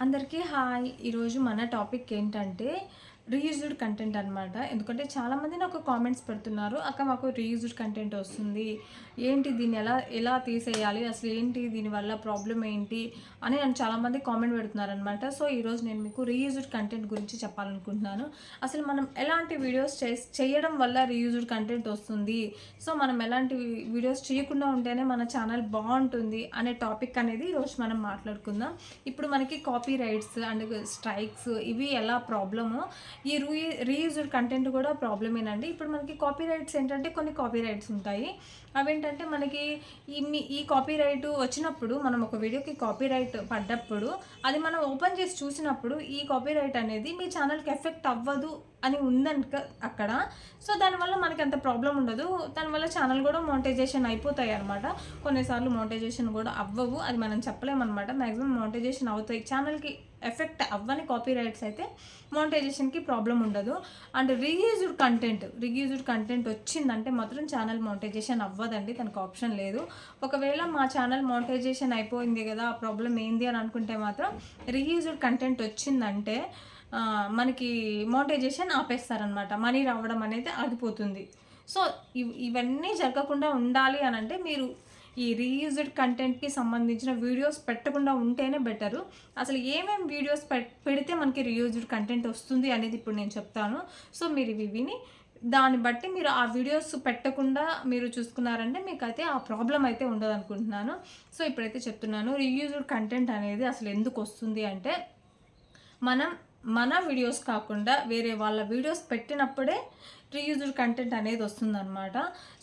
అందరికీ హాయ్. ఈరోజు మన టాపిక్ ఏంటంటే రీయూజ్డ్ కంటెంట్ అనమాట ఎందుకంటే చాలామంది నాకు కామెంట్స్ పెడుతున్నారు అక్క మాకు రీయూజ్డ్ కంటెంట్ వస్తుంది. ఏంటి దీన్ని ఎలా ఎలా తీసేయాలి? అసలు ఏంటి దీనివల్ల ప్రాబ్లం ఏంటి? అని నన్ను చాలామంది కామెంట్ పెడుతున్నారు అనమాట సో ఈరోజు నేను మీకు రీయూజ్డ్ కంటెంట్ గురించి చెప్పాలనుకుంటున్నాను. అసలు మనం ఎలాంటి వీడియోస్ చే చేయడం వల్ల రీయూజ్డ్ కంటెంట్ వస్తుంది? సో మనం ఎలాంటి వీడియోస్ చేయకుండా ఉంటేనే మన ఛానల్ బాగుంటుంది అనే టాపిక్ అనేది ఈరోజు మనం మాట్లాడుకుందాం. ఇప్పుడు మనకి కాపీ రైట్స్ అండ్ స్ట్రైక్స్ ఇవి ఎలా ప్రాబ్లము ఈ రీ రీయూజ్డ్ కంటెంట్ కూడా ప్రాబ్లమేనండి. ఇప్పుడు మనకి కాపీ రైట్స్ ఏంటంటే కొన్ని కాపీ రైట్స్ ఉంటాయి. అవేంటంటే మనకి ఈ మీ ఈ కాపీ రైట్ వచ్చినప్పుడు మనం ఒక వీడియోకి కాపీ రైట్ పడ్డప్పుడు అది మనం ఓపెన్ చేసి చూసినప్పుడు ఈ కాపీ రైట్ అనేది మీ ఛానల్కి ఎఫెక్ట్ అవ్వదు అని ఉందనుక అక్కడ. సో దానివల్ల మనకి అంత ప్రాబ్లం ఉండదు. దానివల్ల ఛానల్ కూడా మోనిటైజేషన్ అయిపోతాయి అనమాట కొన్నిసార్లు మోనిటైజేషన్ కూడా అవ్వవు. అది మనం చెప్పలేమన్నమాట మ్యాక్సిమం మోనిటైజేషన్ అవుతాయి. ఛానల్కి ఎఫెక్ట్ అవ్వని కాపీ రైట్స్ అయితే మోనిటైజేషన్కి ప్రాబ్లం ఉండదు. And reused content reused content వచ్చిందంటే మాత్రం ఛానల్ మోనిటైజేషన్ అవ్వదండి తనకు ఆప్షన్ లేదు. ఒకవేళ మా ఛానల్ మోనిటైజేషన్ అయిపోయింది కదా ఆ ప్రాబ్లం ఏంది అని అనుకుంటే మాత్రం రీయూజ్డ్ కంటెంట్ వచ్చిందంటే మనకి మోనిటైజేషన్ ఆపేస్తారనమాట మనీ రావడం అనేది ఆగిపోతుంది. సో ఇవన్నీ జరగకుండా ఉండాలి అని అంటే మీరు ఈ రీయూజ్డ్ కంటెంట్కి సంబంధించిన వీడియోస్ పెట్టకుండా ఉంటేనే బెటరు. అసలు ఏమేమి వీడియోస్ పె పెడితే మనకి రీయూజ్డ్ కంటెంట్ వస్తుంది అనేది ఇప్పుడు నేను చెప్తాను. సో మీరు ఇవి విని దాన్ని బట్టి మీరు ఆ వీడియోస్ పెట్టకుండా మీరు చూసుకున్నారంటే మీకు అయితే ఆ ప్రాబ్లం అయితే ఉండదు అనుకుంటున్నాను సో ఇప్పుడైతే చెప్తున్నాను రీయూజ్డ్ కంటెంట్ అనేది అసలు ఎందుకు వస్తుంది అంటే మనం మన వీడియోస్ కాకుండా వేరే వాళ్ళ వీడియోస్ పెట్టినప్పుడే రీయూజ్డ్ కంటెంట్ అనేది వస్తుందన్నమాట.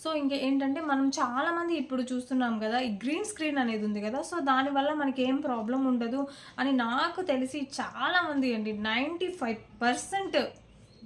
సో ఇంకా ఏంటంటే మనం చాలామంది ఇప్పుడు చూస్తున్నాం కదా ఈ గ్రీన్ స్క్రీన్ అనేది ఉంది కదా సో దానివల్ల మనకి ఏం ప్రాబ్లం ఉండదు అని నాకు తెలిసి చాలామంది అండి ninety five percent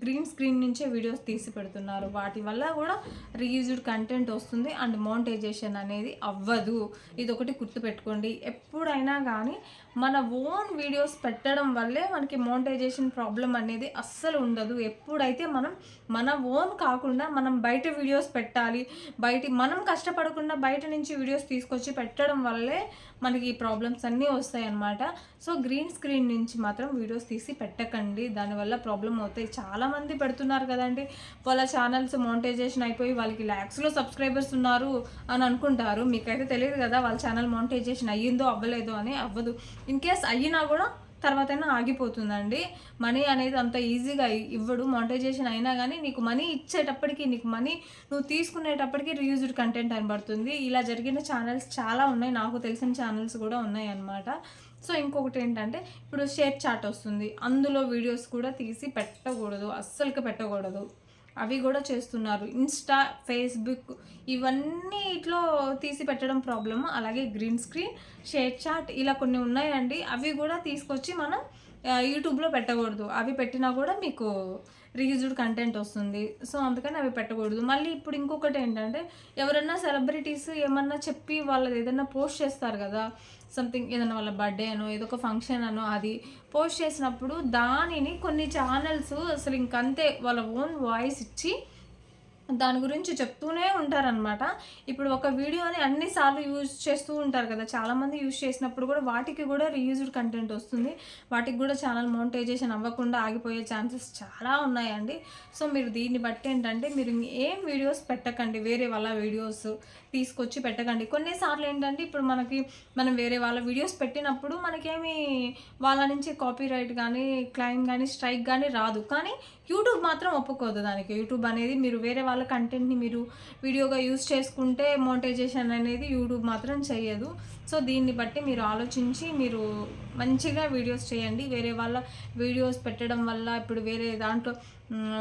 green screen నుంచే వీడియోస్ తీసి పెడుతున్నారు. వాటి వల్ల కూడా రీయూజ్డ్ కంటెంట్ వస్తుంది. అండ్ మోనిటైజేషన్ అనేది అవ్వదు. ఇది ఒకటి గుర్తుపెట్టుకోండి. ఎప్పుడైనా కానీ మన ఓన్ వీడియోస్ పెట్టడం వల్లే మనకి మోనిటైజేషన్ ప్రాబ్లం అనేది అస్సలు ఉండదు. ఎప్పుడైతే మనం మన ఓన్ కాకుండా మనం బయట వీడియోస్ పెట్టాలి బయట మనం కష్టపడకుండా బయట నుంచి వీడియోస్ తీసుకొచ్చి పెట్టడం వల్లే మనకి ఈ ప్రాబ్లమ్స్ అన్నీ వస్తాయి అన్నమాట సో గ్రీన్ స్క్రీన్ నుంచి మాత్రం వీడియోస్ తీసి పెట్టకండి. దానివల్ల ప్రాబ్లం అవుతాయి. చాలామంది పెడుతున్నారు కదండి. వాళ్ళ ఛానల్స్ మోనిటైజేషన్ అయిపోయి వాళ్ళకి ల్యాక్స్లో సబ్స్క్రైబర్స్ ఉన్నారు అని అనుకుంటారు. మీకైతే తెలియదు కదా వాళ్ళ ఛానల్ మోనిటైజేషన్ అయ్యిందో అవ్వలేదో అని. అవ్వదు. ఇన్ కేస్ అయినా కూడా తర్వాత అయినా ఆగిపోతుందండి. మనీ అనేది అంత ఈజీగా ఇవ్వడు. మానిటైజేషన్ అయినా కానీ నీకు మనీ ఇచ్చేటప్పటికి నీకు మనీ నువ్వు తీసుకునేటప్పటికి రీయూజ్డ్ కంటెంట్ అని పడుతుంది ఇలా జరిగిన ఛానల్స్ చాలా ఉన్నాయి. నాకు తెలిసిన ఛానల్స్ కూడా ఉన్నాయి అన్నమాట. సో ఇంకొకటి ఏంటంటే ఇప్పుడు షేర్ చాట్ వస్తుంది. అందులో వీడియోస్ కూడా తీసి పెట్టకూడదు. అస్సలుకి పెట్టకూడదు. అవి కూడా చేస్తున్నారు. ఇన్స్టా ఫేస్బుక్ ఇవన్నీ ఇట్లో తీసి పెట్టడం ప్రాబ్లమ్ అలాగే గ్రీన్ స్క్రీన్ షేర్ చాట్ ఇలా కొన్ని ఉన్నాయండి. అవి కూడా తీసుకొచ్చి మనం యూట్యూబ్లో పెట్టకూడదు. అవి పెట్టినా కూడా మీకు రీయూజ్డ్ కంటెంట్ వస్తుంది. సో అందుకని అవి పెట్టకూడదు. మళ్ళీ ఇప్పుడు ఇంకొకటి ఏంటంటే ఎవరన్నా సెలబ్రిటీస్ ఏమన్నా చెప్పి వాళ్ళది ఏదైనా పోస్ట్ చేస్తారు కదా సంథింగ్ ఏదైనా వాళ్ళ బర్త్డే అనో ఏదో ఒక ఫంక్షన్ అనో అది పోస్ట్ చేసినప్పుడు దానిని కొన్ని ఛానల్స్ అసలు ఇంకంతే వాళ్ళ ఓన్ వాయిస్ ఇచ్చి దాని గురించి చెప్తూనే ఉంటారనమాట ఇప్పుడు ఒక వీడియోని అన్నిసార్లు యూజ్ చేస్తూ ఉంటారు కదా. చాలామంది యూజ్ చేసినప్పుడు కూడా వాటికి కూడా రీయూజ్డ్ కంటెంట్ వస్తుంది. వాటికి కూడా ఛానల్ మోనిటైజేషన్ అవ్వకుండా ఆగిపోయే ఛాన్సెస్ చాలా ఉన్నాయండి. సో మీరు దీన్ని బట్టి ఏంటంటే మీరు ఏం వీడియోస్ పెట్టకండి. వేరే వాళ్ళ వీడియోస్ తీసుకొచ్చి పెట్టకండి. కొన్నిసార్లు ఏంటంటే ఇప్పుడు మనకి మనం వేరే వాళ్ళ వీడియోస్ పెట్టినప్పుడు మనకేమి వాళ్ళ నుంచి కాపీ రైట్ కానీ క్లైమ్ కానీ స్ట్రైక్ కానీ రాదు. కానీ యూట్యూబ్ మాత్రం ఒప్పుకోదు దానికి. యూట్యూబ్ అనేది మీరు వేరే వాళ్ళ కంటెంట్ని మీరు వీడియోగా యూస్ చేసుకుంటే మోనిటైజేషన్ అనేది యూట్యూబ్ మాత్రం చేయదు సో దీన్ని బట్టి మీరు ఆలోచించి మీరు మంచిగా వీడియోస్ చేయండి. వేరే వాళ్ళ వీడియోస్ పెట్టడం వల్ల ఇప్పుడు వేరే దాంట్లో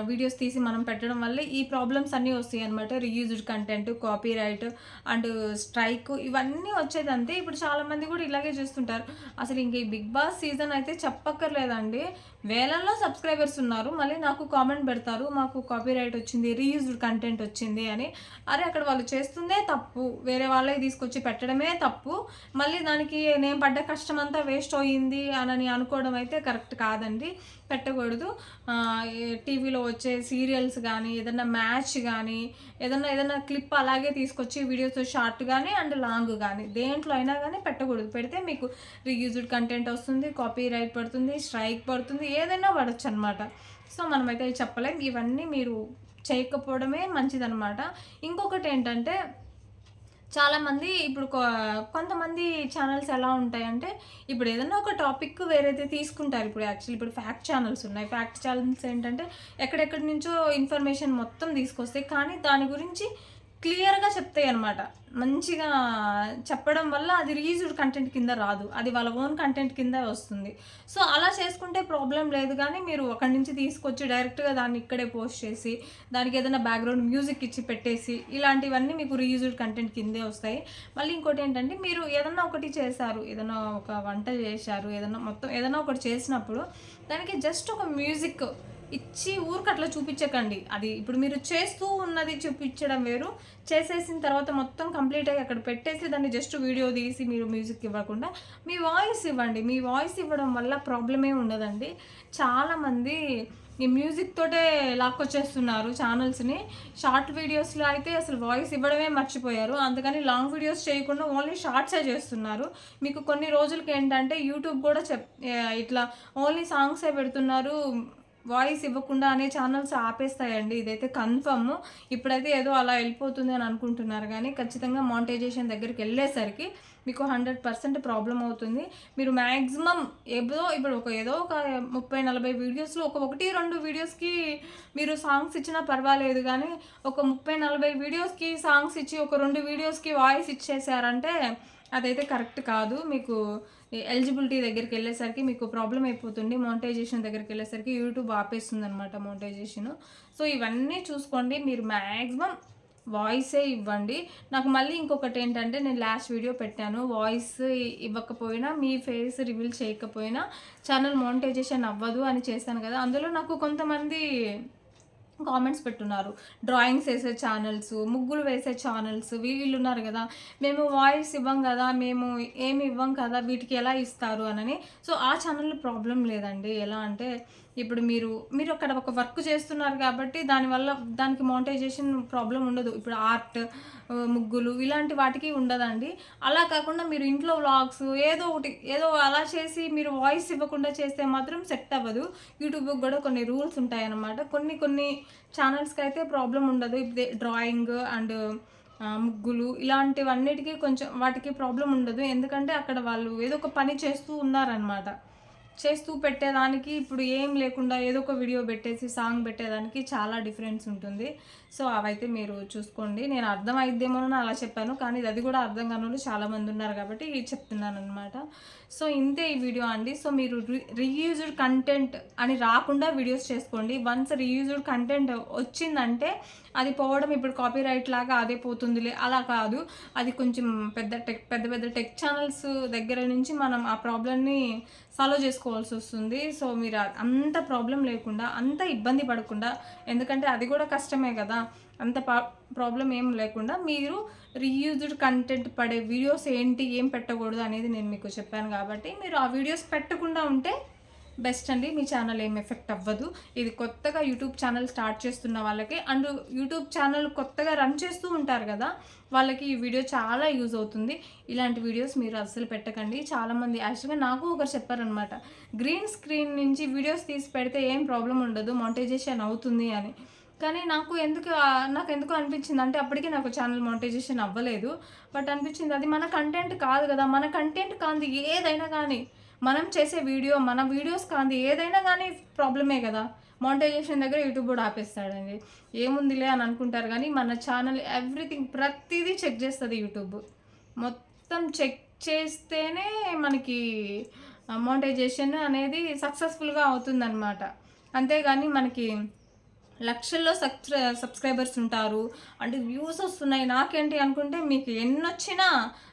వీడియోస్ తీసి మనం పెట్టడం వల్ల ఈ ప్రాబ్లమ్స్ అన్నీ వస్తాయి అనమాట reused content copyright and strike ఇవన్నీ వచ్చేదంతే. ఇప్పుడు చాలామంది కూడా ఇలాగే చేస్తుంటారు. అసలు ఇంక ఈ బిగ్ బాస్ సీజన్ అయితే చెప్పక్కర్లేదండి. వేలల్లో సబ్స్క్రైబర్స్ ఉన్నారు. మళ్ళీ నాకు కామెంట్ పెడతారు మాకు కాపీ రైట్ వచ్చింది రీయూజ్డ్ కంటెంట్ వచ్చింది అని. అరే అక్కడ వాళ్ళు చేస్తుందే తప్పు. వేరే వాళ్ళే తీసుకొచ్చి పెట్టడమే తప్పు. మళ్ళీ దానికి నేను పడ్డ కష్టం అంతా వేస్ట్ అయ్యింది అని అనుకోవడం అయితే కరెక్ట్ కాదండి. పెట్టకూడదు. టీవీలో వచ్చే సీరియల్స్ కానీ ఏదైనా మ్యాచ్ కానీ ఏదైనా ఏదైనా క్లిప్ అలాగే తీసుకొచ్చి వీడియోస్ షార్ట్ కానీ అండ్ లాంగ్ కానీ దేంట్లో అయినా కానీ పెట్టకూడదు. పెడితే మీకు రీయూజ్డ్ కంటెంట్ వస్తుంది కాపీ రైట్ పడుతుంది స్ట్రైక్ పడుతుంది ఏదైనా పడచ్చు అనమాట సో మనమైతే చెప్పలేం. ఇవన్నీ మీరు చేయకపోవడమే మంచిదన్నమాట. ఇంకొకటి ఏంటంటే చాలామంది ఇప్పుడు కొంతమంది ఛానల్స్ ఎలా ఉంటాయంటే ఇప్పుడు ఏదైనా ఒక టాపిక్ వేరైతే తీసుకుంటారు. ఇప్పుడు యాక్చువల్లీ ఇప్పుడు ఫ్యాక్ట్ ఛానల్స్ ఉన్నాయి. ఫ్యాక్ట్ ఛానల్స్ ఏంటంటే ఎక్కడెక్కడి నుంచో ఇన్ఫర్మేషన్ మొత్తం తీసుకొస్తాయి. కానీ దాని గురించి క్లియర్గా చెప్తాయి అనమాట మంచిగా చెప్పడం వల్ల అది రీయూజ్డ్ కంటెంట్ కింద రాదు. అది వాళ్ళ ఓన్ కంటెంట్ కింద వస్తుంది. సో అలా చేసుకుంటే ప్రాబ్లం లేదు కానీ మీరు అక్కడి నుంచి తీసుకొచ్చి డైరెక్ట్గా దాన్ని ఇక్కడే పోస్ట్ చేసి దానికి ఏదైనా బ్యాక్గ్రౌండ్ మ్యూజిక్ ఇచ్చి పెట్టేసి ఇలాంటివన్నీ మీకు రీయూజ్డ్ కంటెంట్ కిందే వస్తాయి. మళ్ళీ ఇంకోటి ఏంటంటే మీరు ఏదన్నా ఒకటి చేశారు ఏదైనా ఒక వంట చేశారు ఏదైనా మొత్తం ఏదైనా ఒకటి చేసినప్పుడు దానికి జస్ట్ ఒక మ్యూజిక్ ఇచ్చి ఊరికి అట్లా చూపించకండి. అది ఇప్పుడు మీరు చేస్తూ ఉన్నది చూపించడం వేరు. చేసేసిన తర్వాత మొత్తం కంప్లీట్ అయ్యి అక్కడ పెట్టేసి దాన్ని జస్ట్ వీడియో తీసి మీరు మ్యూజిక్ ఇవ్వకుండా మీ వాయిస్ ఇవ్వండి. మీ వాయిస్ ఇవ్వడం వల్ల ప్రాబ్లమే ఉండదండి. చాలామంది ఈ మ్యూజిక్ తోటే లాక్కొచ్చేస్తున్నారు ఛానల్స్ని షార్ట్ వీడియోస్లో అయితే అసలు వాయిస్ ఇవ్వడమే మర్చిపోయారు. అందుకని లాంగ్ వీడియోస్ చేయకుండా ఓన్లీ షార్ట్సే చేస్తున్నారు. మీకు కొన్ని రోజులకి ఏంటంటే యూట్యూబ్ కూడా చెప్ ఇట్లా ఓన్లీ సాంగ్సే పెడుతున్నారు. వాయిస్ ఇవ్వకుండా అనే ఛానల్స్ ఆపేస్తాయండి. ఇదైతే కన్ఫర్మ్. ఇప్పుడైతే ఏదో అలా వెళ్ళిపోతుంది అని అనుకుంటున్నారు. కానీ ఖచ్చితంగా మానిటైజేషన్ దగ్గరికి వెళ్ళేసరికి మీకు హండ్రెడ్ పర్సెంట్ ప్రాబ్లం అవుతుంది. మీరు మ్యాక్సిమం ఏదో ఇప్పుడు ఒక ఏదో ఒక ముప్పై నలభై వీడియోస్లో ఒక ఒకటి రెండు వీడియోస్కి మీరు సాంగ్స్ ఇచ్చినా పర్వాలేదు. కానీ ఒక ముప్పై నలభై వీడియోస్కి సాంగ్స్ ఇచ్చి ఒక రెండు వీడియోస్కి వాయిస్ ఇచ్చేసారంటే అదైతే కరెక్ట్ కాదు. మీకు ఎలిజిబిలిటీ దగ్గరికి వెళ్ళేసరికి మీకు ప్రాబ్లం అయిపోతుంది మోనిటైజేషన్ దగ్గరికి వెళ్ళేసరికి యూట్యూబ్ ఆపేస్తుంది అనమాట మోనిటైజేషన్ సో ఇవన్నీ చూసుకోండి మీరు మ్యాక్సిమం వాయిసే ఇవ్వండి. నాకు మళ్ళీ ఇంకొకటి ఏంటంటే నేను లాస్ట్ వీడియో పెట్టాను. వాయిస్ ఇవ్వకపోయినా మీ ఫేస్ రివీల్ చేయకపోయినా ఛానల్ మోనిటైజేషన్ అవ్వదు అని చేశాను కదా. అందులో నాకు కొంతమంది కామెంట్స్ పెట్టున్నారు. డ్రాయింగ్స్ వేసే ఛానల్స్ ముగ్గులు వేసే ఛానల్స్ వీళ్ళు ఉన్నారు కదా మేము వాయిస్ ఇవ్వం కదా మేము ఏమి ఇవ్వం కదా వీటికి ఎలా ఇస్తారు అని సో ఆ ఛానల్లో ప్రాబ్లం లేదండి. ఎలా అంటే ఇప్పుడు మీరు మీరు అక్కడ ఒక వర్క్ చేస్తున్నారు కాబట్టి దానివల్ల దానికి మోనిటైజేషన్ ప్రాబ్లం ఉండదు. ఇప్పుడు ఆర్ట్ ముగ్గులు ఇలాంటి వాటికి ఉండదండి. అలా కాకుండా మీరు ఇంట్లో వ్లాగ్స్ ఏదో ఒకటి ఏదో అలా చేసి మీరు వాయిస్ ఇవ్వకుండా చేస్తే మాత్రం సెట్ అవ్వదు. యూట్యూబ్కి కూడా కొన్ని రూల్స్ ఉంటాయన్నమాట. కొన్ని కొన్ని ఛానల్స్కి అయితే ప్రాబ్లం ఉండదు. ఇప్పుడు డ్రాయింగ్ అండ్ ముగ్గులు ఇలాంటివన్నిటికీ కొంచెం వాటికి ప్రాబ్లం ఉండదు. ఎందుకంటే అక్కడ వాళ్ళు ఏదో ఒక పని చేస్తూ ఉన్నారనమాట చేస్తూ పెట్టేదానికి ఇప్పుడు ఏం లేకుండా ఏదో ఒక వీడియో పెట్టేసి సాంగ్ పెట్టేదానికి చాలా డిఫరెన్స్ ఉంటుంది. సో అవైతే మీరు చూసుకోండి. నేను అర్థం అని అలా చెప్పాను. కానీ అది కూడా అర్థం కాని వాళ్ళు చాలామంది ఉన్నారు కాబట్టి చెప్తున్నాను అనమాట సో ఇంతే ఈ వీడియో అండి. సో మీరు రీయూజ్డ్ కంటెంట్ అని రాకుండా వీడియోస్ చేసుకోండి. వన్స్ రీయూజ్డ్ కంటెంట్ వచ్చిందంటే అది పోవడం ఇప్పుడు కాపీ రైట్ లాగా అదే పోతుందిలే. అలా కాదు. అది కొంచెం పెద్ద టెక్ పెద్ద పెద్ద టెక్ ఛానల్స్ దగ్గర నుంచి మనం ఆ ప్రాబ్లమ్ని సాల్వ్ చేసుకోవాల్సి వస్తుంది. సో మీరు అంత ప్రాబ్లం లేకుండా అంత ఇబ్బంది పడకుండా ఎందుకంటే అది కూడా కష్టమే కదా. అంత ప్రాబ్లం ఏం లేకుండా మీరు రీయూజ్డ్ కంటెంట్ పడే వీడియోస్ ఏంటి ఏం పెట్టకూడదు అనేది నేను మీకు చెప్పాను కాబట్టి మీరు ఆ వీడియోస్ పెట్టకుండా ఉంటే బెస్ట్ అండి. మీ ఛానల్ ఏం ఎఫెక్ట్ అవ్వదు. ఇది కొత్తగా యూట్యూబ్ ఛానల్ స్టార్ట్ చేస్తున్న వాళ్ళకి అండ్ యూట్యూబ్ ఛానల్ కొత్తగా రన్ చేస్తూ ఉంటారు కదా వాళ్ళకి ఈ వీడియో చాలా యూజ్ అవుతుంది. ఇలాంటి వీడియోస్ మీరు అస్సలు పెట్టకండి. చాలామంది యాక్చువల్గా నాకు ఒకరు చెప్పారనమాట గ్రీన్ స్క్రీన్ నుంచి వీడియోస్ తీసి పెడితే ఏం ప్రాబ్లం ఉండదు మానిటైజేషన్ అవుతుంది అని. కానీ నాకు ఎందుకు నాకు ఎందుకు అనిపించింది అంటే అప్పటికే నాకు ఛానల్ మోనిటైజేషన్ అవ్వలేదు. బట్ అనిపించింది అది మన కంటెంట్ కాదు కదా. మన కంటెంట్ కాంది ఏదైనా కానీ మనం చేసే వీడియో మన వీడియోస్ కాంది ఏదైనా కానీ ప్రాబ్లమే కదా. మానిటైజేషన్ దగ్గర యూట్యూబ్ కూడా ఆపేస్తాడండి. ఏముందిలే అని అనుకుంటారు కానీ మన ఛానల్ ఎవ్రీథింగ్ ప్రతిదీ చెక్ చేస్తుంది యూట్యూబ్ మొత్తం చెక్ చేస్తేనే మనకి మానిటైజేషన్ అనేది సక్సెస్ఫుల్గా అవుతుందన్నమాట. అంతేగాని మనకి లక్షల్లో సబ్స్క్రైబర్స్ ఉంటారు. అంటే వ్యూస్ వస్తున్నాయి. నాకేంటి అనుకుంటే మీకు ఎన్ని వచ్చినా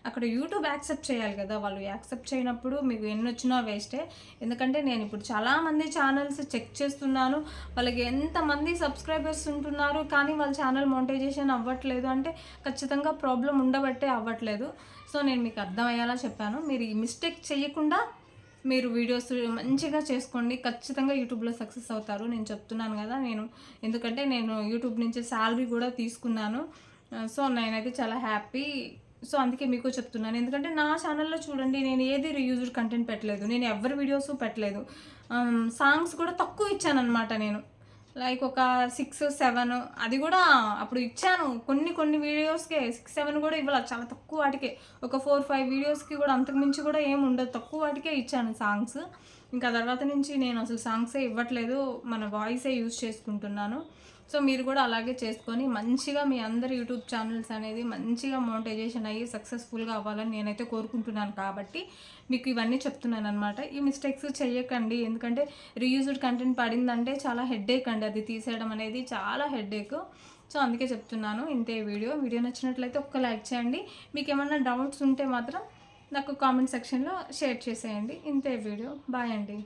అక్కడ యూట్యూబ్ యాక్సెప్ట్ చేయాలి కదా. వాళ్ళు యాక్సెప్ట్ చేయనప్పుడు మీకు ఎన్ని వచ్చినా వేస్టే. ఎందుకంటే నేను ఇప్పుడు చాలామంది ఛానల్స్ చెక్ చేస్తున్నాను. వాళ్ళకి ఎంతమంది సబ్స్క్రైబర్స్ ఉంటున్నారు కానీ వాళ్ళ ఛానల్ మోనిటైజేషన్ అవ్వట్లేదు అంటే ఖచ్చితంగా ప్రాబ్లం ఉండబట్టే అవ్వట్లేదు. సో నేను మీకు అర్థమయ్యేలా చెప్పాను. మీరు ఈ మిస్టేక్ చేయకుండా మీరు వీడియోస్ మంచిగా చేసుకోండి. ఖచ్చితంగా యూట్యూబ్లో సక్సెస్ అవుతారు. నేను చెప్తున్నాను కదా నేను ఎందుకంటే నేను యూట్యూబ్ నుంచి శాలరీ కూడా తీసుకున్నాను. సో నేనైతే చాలా హ్యాపీ సో అందుకే మీకు చెప్తున్నాను. ఎందుకంటే నా ఛానల్లో చూడండి నేను ఏది రీయూజ్డ్ కంటెంట్ పెట్టలేదు. నేను ఎవరి వీడియోస్ పెట్టలేదు. సాంగ్స్ కూడా తక్కువ ఇచ్చాను అనమాట నేను. లైక్ ఒక సిక్స్ సెవెన్ అది కూడా అప్పుడు ఇచ్చాను. కొన్ని కొన్ని వీడియోస్కే సిక్స్ సెవెన్ కూడా ఇవ్వాలి చాలా తక్కువ వాటికే. ఒక ఫోర్ ఫైవ్ వీడియోస్కి కూడా అంతకుమించి కూడా ఏమి ఉండదు. తక్కువ వాటికే ఇచ్చాను సాంగ్స్. ఇంకా తర్వాత నుంచి నేను అసలు సాంగ్సే ఇవ్వట్లేదు. మన వాయిసే యూజ్ చేసుకుంటున్నాను. సో మీరు కూడా అలాగే చేసుకొని మంచిగా మీ అందరి యూట్యూబ్ ఛానల్స్ అనేది మంచిగా మోనిటైజేషన్ అయ్యి సక్సెస్ఫుల్గా అవ్వాలని నేనైతే కోరుకుంటున్నాను కాబట్టి మీకు ఇవన్నీ చెప్తున్నాను అనమాట ఈ మిస్టేక్స్ చేయకండి. ఎందుకంటే రీయూజ్డ్ కంటెంట్ పడిందంటే చాలా హెడ్ఏక్ అండి. అది తీసేయడం అనేది చాలా హెడ్ఏక్ సో అందుకే చెప్తున్నాను ఇంతే వీడియో. వీడియో నచ్చినట్లయితే ఒక్క లైక్ చేయండి. మీకు ఏమైనా డౌట్స్ ఉంటే మాత్రం నాకు కామెంట్ సెక్షన్లో షేర్ చేసేయండి. ఇంతే వీడియో. బాయ్ అండి.